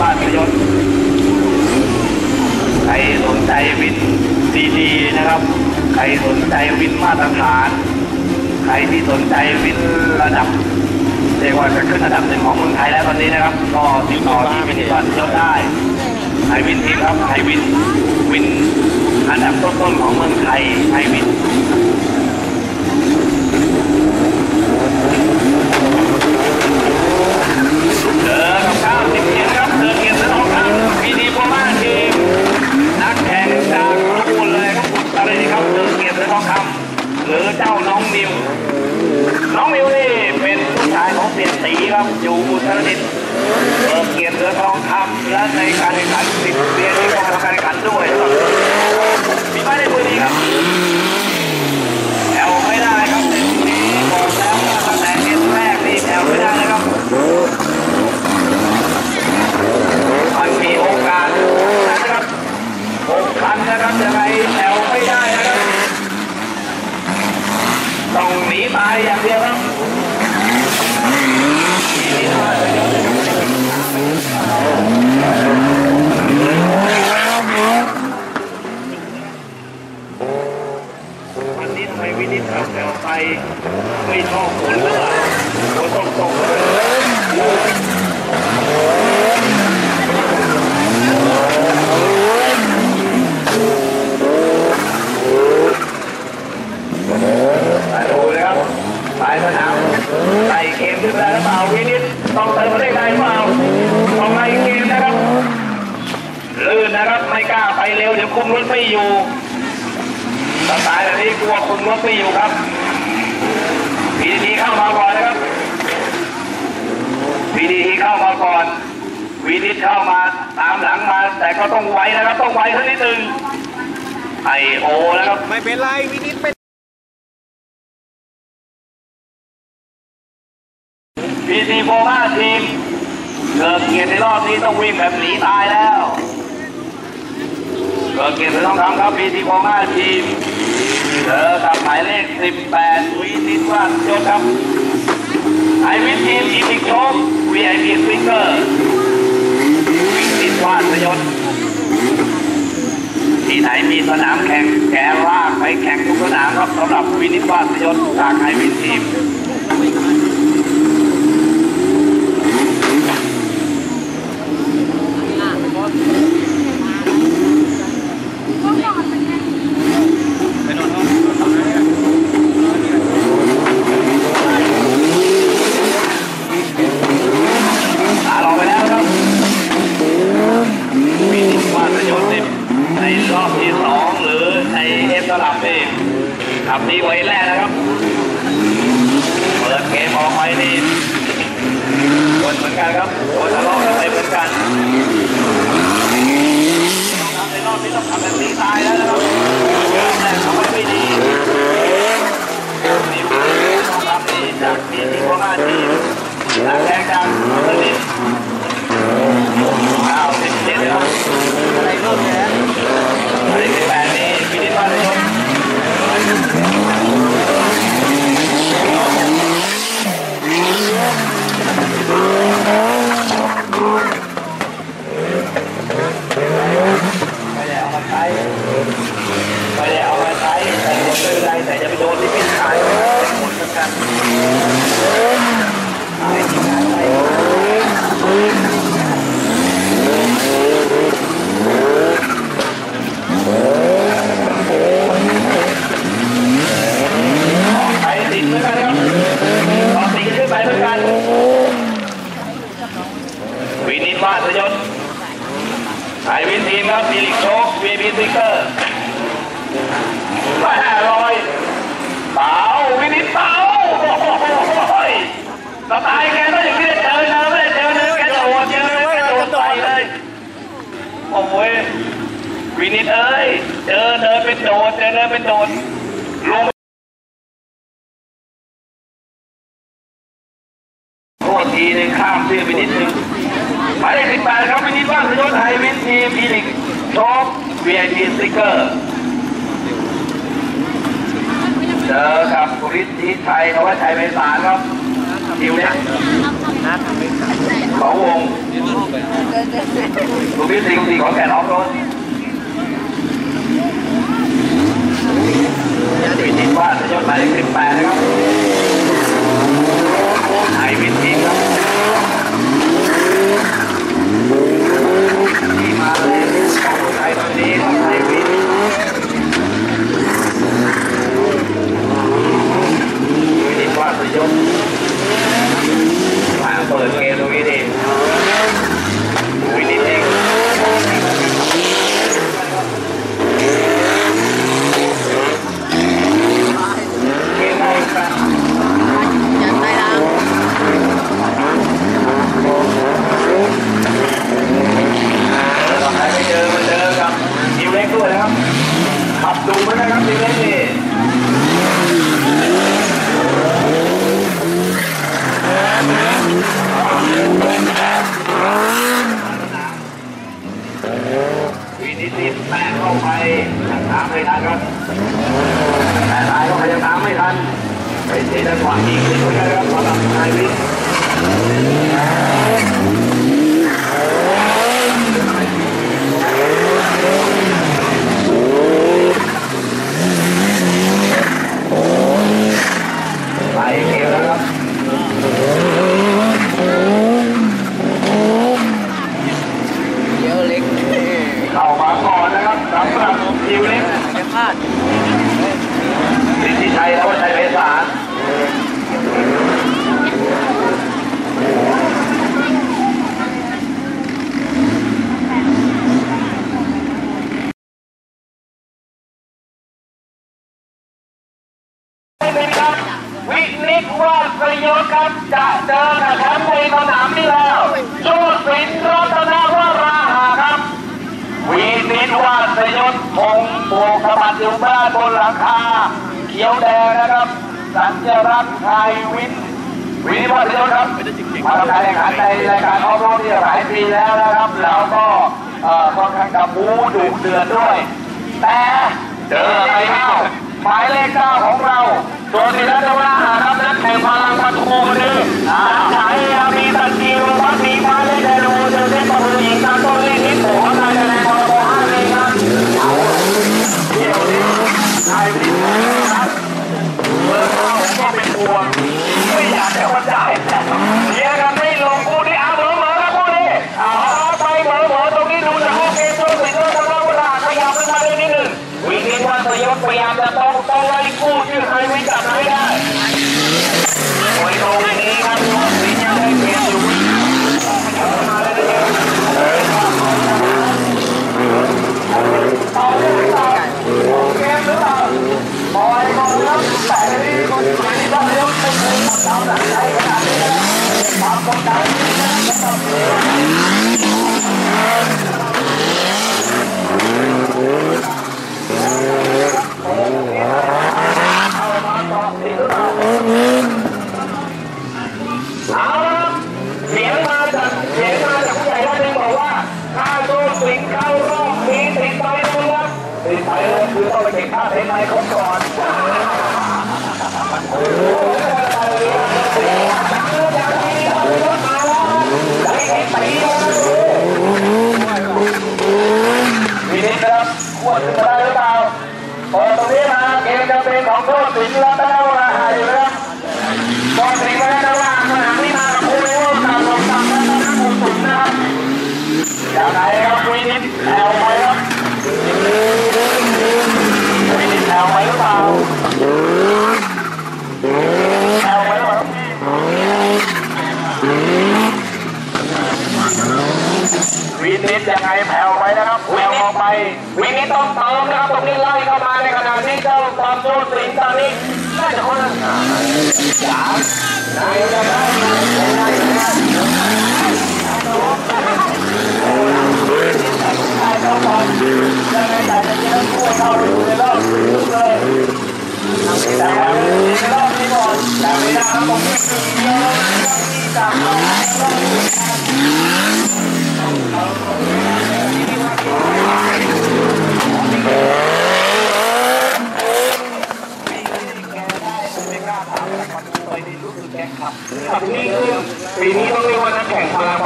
บ้านประยชน์ใครสนใจวินดีๆนะครับ ใครสนใจวินมาตรฐาน ใครที่สนใจวินระดับเรียกว่าจะขึ้นระดับหนึ่งของเมืองไทยแล้วตอนนี้นะครับ ก็ติดต่อที่วินบ้านประยชน์ได้ไทยวินทีครับไทยวินวินอันดับต้นๆของเมืองไทยไทยวิน เจอกับข้าวสิบเกียรติครับเจอเกียรติและทองคำพีดีโปรมาทีมนักแข่งจากทุกคนเลยครับอะไรนี่ครับเจอเกียรติและทองคำหรือเจ้าน้องมิว น้องมิวนี่เป็นลูกชายของเสียตีครับอยู่อุตรดิตถ์เจอเกียรติและทองคำและในการแข่งขันสิบเสียนี่ก็มาทำการแข่งขันด้วยครับมีไม่ได้ตัวดีครับแอลไม่ได้ครับเต็มที่บอกแล้วว่าตั้งแต่เกมแรกนี่แอลไม่ได้นะครับมันมีโอกาสนะครับหกคันนะครับยังไงแถวไม่ได้นะครับต้องหนีตายอย่างเดียวครับวันนี้ทำไมวินิจฉัยแถว ไม่ชอบผลเลยฝนตกตกเลย มาดูนะครับสายสนามใส่เกมขึ้นมาแล้วหรือเปล่าวินิตต้องเติมมาได้ไงเปล่าต้องไล่เกมนะครับลื่นนะครับไม่กล้าไปเร็วเดี๋ยวคุมรถไม่อยู่สไตล์แบบนี้กลัวคุมรถไม่อยู่ครับพีดีเข้ามาก่อนนะครับพีดีเข้ามาก่อน วินิตเข้ามาตามหลังมา แต่ก็ต้องไวนะครับ ต้องไวสักนิดหนึ่งไอโอนะครับ ไม่เป็นไรวินิตเป็นพีซีโฟมาทีมเกิดเกียรติในรอบนี้ต้องวิ่งแบบหนีตายแล้วเกิดเกียรติต้องทำครับพีซีโฟมาทีมเจอกับหมายเลข 18 วินิตวัฒน์ยครับไอวินทีมอีพิกโชค VIP สปิงเกอร์ วินิตวัฒน์ยศที่ไหนมีสนามแข่งแกลากไปแข่งทุกสนามครับสำหรับวินิตวัฒน์ยศจากไอวินทีม ตาเราไปแล้วครับมีนิวาสยศสิบใน รอบที่สองหรือในเอฟสลับเองทำดีกว่าเอฟแรกนะครับ เปิดเกมออกไปนี่โดนเหมือนกันครับโดนทะเลาะกันไปเหมือนกันในรอบนี้ต้องทำแบบนี้ตายแล้วนะครับเกมแรกทำไว้ไม่ดีนี่ต้องทำดีจากทีมที่ว่ามาทีมนักแข่งจากอังกฤษ อ้าวสิบเจ็ดครับอะไรรุ่นเนี้ยอะไรสิบแปดนี่พินิจว่านายกไม่ได้เอามาใช้ไม่ได้เอามาใช้แต่หมดไม่เป็นไรแต่จะไปโดนที่พิษขายหมดเหมือนกันขายที่ขายไป ไปติดเหมือนกันครับต่อติดขึ้นไปเหมือนกันวิ นิตวาสยศไอวินทีมครับฟีลิกโชควีพีซิกเกอร์มาห้าร้อยเปล่าวินิตเปล่าโอ้โห สไตล์แกต้องอย่างนี้เจอเนินไม่ได้เจอเนินแกโดดเจอเนินแกโดดใส่เลยโอ้ยวินิตเอ้ยเจอเนินเป็นโดดเจอเนินเป็นโดดลงโทษทีหนึ่งข้ามชื่อไปนิดนึงหมายเลขสิบแปดครับวินิจว่านสยศไทยวินทีมอีลิกโชค VIP สติ๊กเกอร์เจอกับฤทธิชัยเอาไว้ชัยไปสารครับ คิวเนี่ยน่าทำไม่ได้สองวงของแกนออฟโรดวินิตว่าจะยศหมายเลขสิบแปดนะครับไทยวินทีครับที่มาเลยของไทยตอนนี้ของไทยวินวินิตว่าจะยศมาเปิดเกมตรงนี้ดิวินิตเอง เกมอะไรครับ ยันไปแล้ว เราหายไปเจอมาเจอกับทีมเล็กด้วยนะครับขับดูไม่ได้ครับทีมเล็กนี่วีนิติแปะเข้าไปตามไม่ทันครับแต่ตายก็พยายามตามไม่ทันไป เสียจังหวะยิงเหมือนกันครับสำหรับนายวิทย์ ไปเกมแล้วครับ เดี๋ยวเล็ก เข้ามาก่อนนะครับสำหรับทีมเล็ก ไม่พลาด สิทธิชัยและวัชชัยเพศสารครับ วินิตวาดประโยชน์ครับจะเจอกับแชมป์ในสนามนี้แล้วโชติสินรัตนวราหะครับวีนิตวาสยศพงศ์โบกสะบัดอยู่บ้านบนหลังคาเขียวแดงนะครับ สัญลักษณ์ไทยวินวินิตวาสยศครับมาทำการแข่งขันในรายการออฟโรดที่หลายปีแล้วนะครับ แล้วก็ค่อนข้างจะบู๊ดุเดือดด้วย แต่เจอไปแล้วหมายเลขเก้าของเรา ตัวสิรัตนวราหะครับนักแข่งพลังประทูนี่ฉายอามีตะกีวัดนี้พาเลเดโนเจอเส้นประตูหญิงตามต้นเลขนิดโผล่เข้ามาในพรบห้าเลยครับเดี๋ยวนี้ไทยวิทย์นะครับเบอร์เข้าก็เป็นห่วงไม่อยากจะมาจ่ายเชียร์กันไม่ลงคู่นี้เอาเหมอเหมอครับคู่นี้เอาไปเหมอเหมอตรงนี้ดูจากโอเคโซ่สิโซ่ทำแล้วเวลาขยับขึ้นมาได้นิดหนึ่งวินิจวันสยศพยายามจะต้องต้องไล่คู่ชื่อไทยวิทย์จับไม่ได้โอ้ยตรงนี้ครับโซ่สิยังได้เปรียบอยู่มาเลยนะครับเอาเลยหรือเปล่าเกมหรือเปล่าบอยบอลครับแต่ที่คนที่ไม่ได้ยกเป็นคนดาวหนักใจขนาดนี้นะความกดดันนี่นะครับ เอาละครับเสียงมาจากเสียงมาจากผู้ใหญ่ท่านหนึ่งบอกว่าถ้าโดนสิงเข้ารอบมีติดไปเลยครับติดไปเลย คือต้องไปเก็บค่าเพลงในเขาก่อนวินิจครับขวดขึ้นมาได้หรือเปล่าเปิดตรงนี้มาเกมจะเป็นของโทษสิงห์รัตนวราหะอยู่นะครับบอลสีแดงระหว่างสนามที่มากับคู่นี้ว่าการลงตามและตามผู้สุดนะครับจากไหนครับวินิตแอลไปครับวินิตแอลไปหรือเปล่าแอลไปหรือเปล่าวินิตยังไงแผ่วไปนะครับแผ่วออกไปวินิตต้องเติมนะครับตรงนี้ไล่เข้ามาในขณะที่เจ้าตอมโจสิงห์ตอนนี้น่าจะคนละ ปี นี้คือปีนี้ต้องเรียกว่านักแข่งพลังแ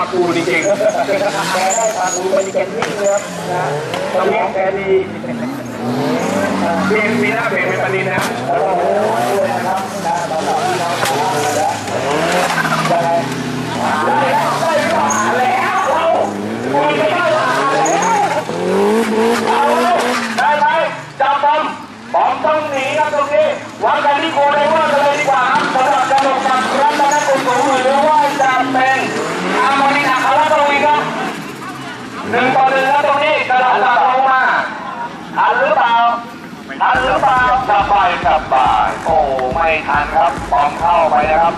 กได้ความรู้เป็นเก่งนิ่งเลยครับนะตรงนี้แกดีเพียงมีหน้าเพลงเป็นปนินนะแล้วก็ด้วยนะครับนะสำหรับพี่น้องชาวบ้านนะได้แล้วได้กว่าแล้วเราคุยกันได้กว่าแล้วเอาได้ไหมจับบอมบอมต้องหนีครับตรงนี้วางกันที่โกไดเวอร์กันเลย สูงหรือว่าจะเป็นอารโมนิกครับตรงนี้ครับหนึ่งต่อหนึ่งแล้วตรงนี้กระดาษตามลงมาทันหรือเปล่าทันหรือเปล่าสบายสบายโอ้ไม่ทันครับปอมเข้าไปนะครับ